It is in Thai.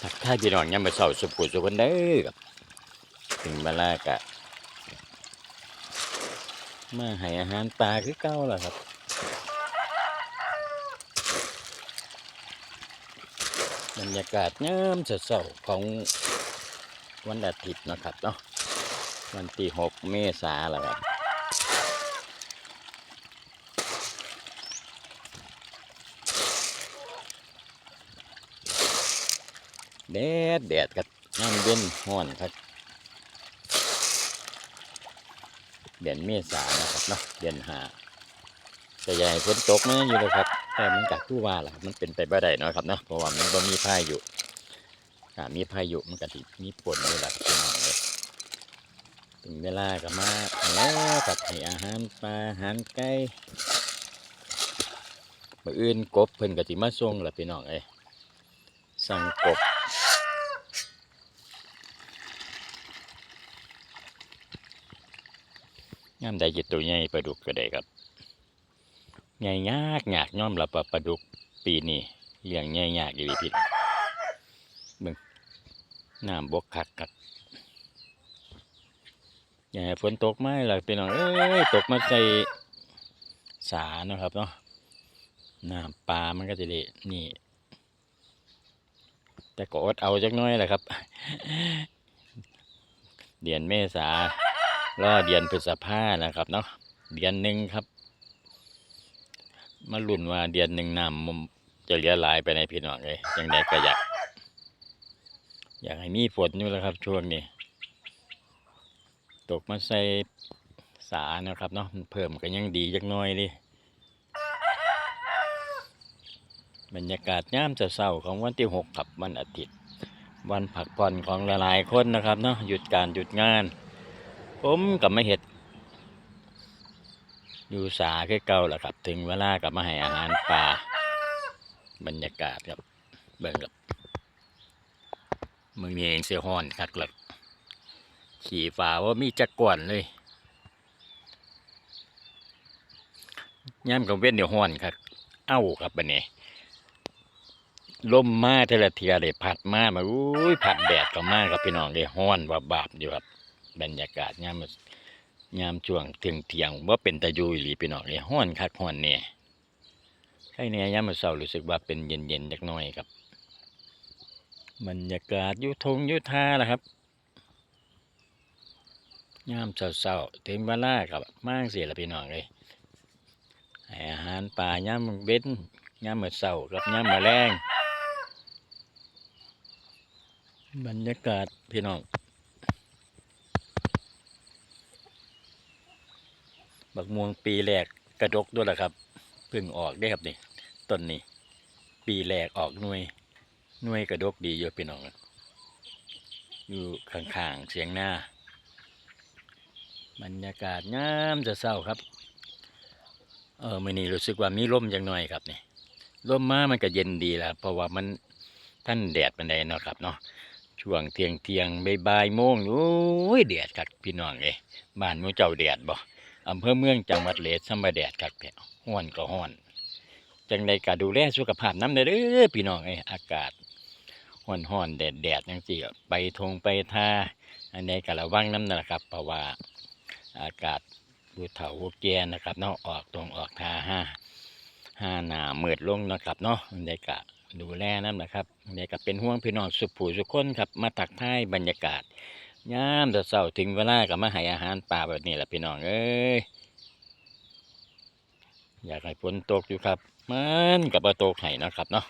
สักท่าพี่น้อนยังมาเสาสุขุสุขันเด้อครับถึงมาลากะมาให้อาหารปลาคือเก่าแล้วครับ บรรยากาศยามเช้าๆของวันอาทิตย์นะครับเนาะวันที่6เมษาแล้วครับแดดแดดกับน้ำเย็นห้อนครับเดือนเมษานะครับเนาะเดือนหาแต่ใหญ่ฝนตกมันอยู่เลยครับ แต่มันกัตู้ว่าแหละครับมันเป็นไปบ่ได้นะครับเนาะเพราะว่ามันบ่มีพายุถ้ามีพายุมันก็สิมีฝนนี่แหละพี่น้องเลยถึงเวลาก็มาแล้วกับให้อาหารปลาอาหารไก่มื่ออื่นกบเพิ่นก็สิมาส่งล่ะพี่น้องเอ้ยสั่งกบยามใดจิตตัวใหญ่ปลาดุกก็ได้ครับ ใหญ่ยากยากย่อมละปลาปลาดุกปีนี้เลี้ยงใหญ่ยากอยู่ดีพี่เบิ่งน้ำบกคักคักอย่าให้ฝนตกไหมล่ะพี่น้องเอ้ยตกมาใส่สานะครับเนาะน้ำปลามันก็จะด้นี่ แต่ก็อดเอาจักน้อยแหละครับ เดือนเมษารอเดือนพฤษภานะครับเนาะเดือนหนึ่งครับ มาลุ่นว่าเดือนหนึ่งน้ำมันจะเหลือหลายไปในพี่น้องเลยยังไงก็อยากอยากให้มีฝนอยู่แล้วครับ ช่วงนี้ ตกมาใส่สานะครับเนาะเพิ่มกันยังดีจักน้อยดิบรรยากาศย่ามเศร้าของวันที่หกกับวันอาทิตย์ วันพักผ่อนของหลายๆคนนะครับเนาะหยุดการหยุดงาน ผมกับมาเห็ด อยู่สาคือเก่าแหละครับ ถึงเวลากลับมาให้อาหารปลาบรรยากาศครับ เบิ่งครับมึงนี่เองเสียห้อนคักเลยขี่ฝ่าว่ามีจักรกวนเลยย่ำกับเว้นเดี๋ยวห้อนครับ เอ้าครับบันนี้ลมมาเทละเทียเลยพัดมามาอุ้ยพัดแดดก็มาครับพี่น้องเลยห้อนว่าบาบอยู่ครับบรรยากาศยามมื้อ ยามช่วงเที่ยงเที่ยงว่าเป็นตะยูอีหลีพี่น้องเลยห้อนคักห้อนเนี่ยใช่เนี่ยยามมื้อเช้ารู้สึกว่าเป็นเย็นเย็นจักหน่อยครับบรรยากาศยุทงยุทาแหละครับยามเช้าๆถึงเวลาครับมากเสียละพี่น้องเลยอาหารป่ายามเบ็ดยามมื้อเช้ากับยามมื้อแรงบรรยากาศพี่น้อง บักม่วงปีแรกกระดกด้วยล่ะครับเพิ่งออกได้ครับนี่ต้นนี้ ปีแรกออกหน่วยหน่วยกระดกดีเยอะพี่น้องอยู่ข้างๆเสียงหน้าบรรยากาศงามจะเศร้าครับ เออมื่อนี้รู้สึกว่ามีลมจังหน่อยครับนี่ลมมามันก็เย็นดีแล้วเพราะว่ามันท่านแดดมันไดเนาะครับเนาะช่วงเที่ยงเที่ยงบ่ายโมงโอ้ยแดดครับพี่น้องเอ้ยบ้านมูเจ้าแดดบ่ อำเภอเมืองจังหวัดเลสซัมบาแดดครับแกห้อนก็ห้อน จังใดก็ดูแลสุขภาพน้ำเด้อเด้อพี่น้องไอ้อากาศห้อนห้อนแดดแดดจังซี่ไปทงไปท่าอันใดก็ระวังน้ำนะครับ เพราะว่าอากาศบูเถาบูแก่นะครับเนาะออกตรงออกท่าห้าห้าหนาเมืดลงนะครับเนาะอันใดก็ดูแลน้ำนะครับอันใดก็เป็นห่วงพี่น้องสุขผู้สุขคนครับมาตักท้ายบรรยากาศ ยามแต่เช้าถึงเวลาก็มาให้อาหารปลาแบบนี้แหละพี่น้องเอ้ยอยากให้ฝนตกอยู่ครับ มันกับมาตกให้นะครับเนาะ